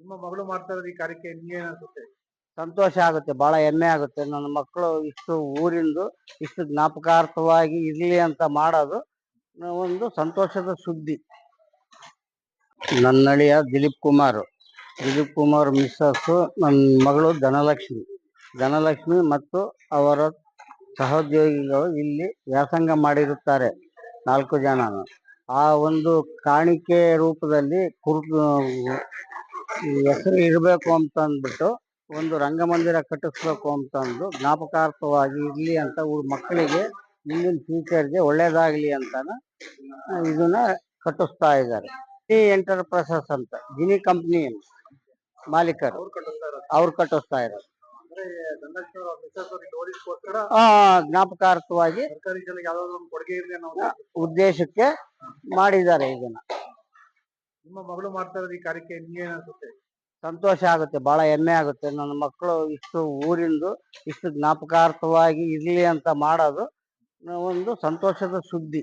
ನಿಮ್ಮ ಮಗಳು ಮಾಡ್ತಾ ಇರೋದು ಈ ಕಾರ್ಯಕ್ಕೆ ನಿಮ್ಗೆ ಸಂತೋಷ ಆಗುತ್ತೆ ಬಹಳ ಹೆಮ್ಮೆ ಆಗುತ್ತೆ. ನನ್ನ ಮಕ್ಕಳು ಇಷ್ಟು ಊರಿಂದು, ಇಷ್ಟು ಜ್ಞಾಪಕಾರ್ಥವಾಗಿ ಇರಲಿ ಅಂತ ಮಾಡೋದು ಒಂದು ಸಂತೋಷದ ಸುದ್ದಿ. ನನ್ನಳಿಯ ದಿಲೀಪ್ ಕುಮಾರ್. ದಿಲೀಪ್ ಕುಮಾರ್ ಮಿಸ್ಸಸ್ ನನ್ನ ಮಗಳು ಧನಲಕ್ಷ್ಮಿ. ಧನಲಕ್ಷ್ಮಿ ಮತ್ತು ಅವರ ಸಹೋದ್ಯೋಗಿಗಳು ಇಲ್ಲಿ ವ್ಯಾಸಂಗ ಮಾಡಿರುತ್ತಾರೆ, ನಾಲ್ಕು ಜನ. ಆ ಒಂದು ಕಾಣಿಕೆ ರೂಪದಲ್ಲಿ ಕುರ್ ಹೆಸರು ಇರಬೇಕು ಅಂತ ಅಂದ್ಬಿಟ್ಟು ಒಂದು ರಂಗಮಂದಿರ ಕಟ್ಟಿಸ್ಬೇಕು ಅಂತಂದು ಜ್ಞಾಪಕಾರ್ಥವಾಗಿ ಇರಲಿ ಅಂತ ಮಕ್ಕಳಿಗೆ ಮುಂದಿನ ಫ್ಯೂಚರ್ಗೆ ಒಳ್ಳೇದಾಗಲಿ ಅಂತಾನ ಇದನ್ನ ಕಟ್ಟಿಸ್ತಾ ಇದ್ದಾರೆ. ಜಿನಿ ಎಂಟರ್ಪ್ರೈಸಸ್ ಅಂತ ಜಿನಿ ಕಂಪ್ನಿ ಮಾಲೀಕರು. ಅವ್ರು ಕಟ್ಟಿಸ್ತಾ ಇರೋದು. ಜ್ಞಾಪಕಾರ್ಥವಾಗಿ ಉದ್ದೇಶಕ್ಕೆ ಮಾಡಿದ್ದಾರೆ ಇದನ್ನ. ನಿಮ್ಮ ಮಗಳು ಮಾಡ್ತಾ ಇರೋದು ಈ ಕಾರ್ಯಕ್ಕೆ ನಿಮ್ಗೆ ಸಂತೋಷ ಆಗುತ್ತೆ, ಬಹಳ ಹೆಮ್ಮೆ ಆಗುತ್ತೆ. ನನ್ನ ಮಕ್ಕಳು ಇಷ್ಟು ಊರಿಂದು, ಇಷ್ಟು ಜ್ಞಾಪಕಾರ್ಥವಾಗಿ ಇರ್ಲಿ ಅಂತ ಮಾಡೋದು ಒಂದು ಸಂತೋಷದ ಸುದ್ದಿ.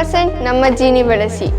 ಪರ್ಸೆಂಟ್ ನಮ್ಮ ಜೀನಿ ಬಳಸಿ.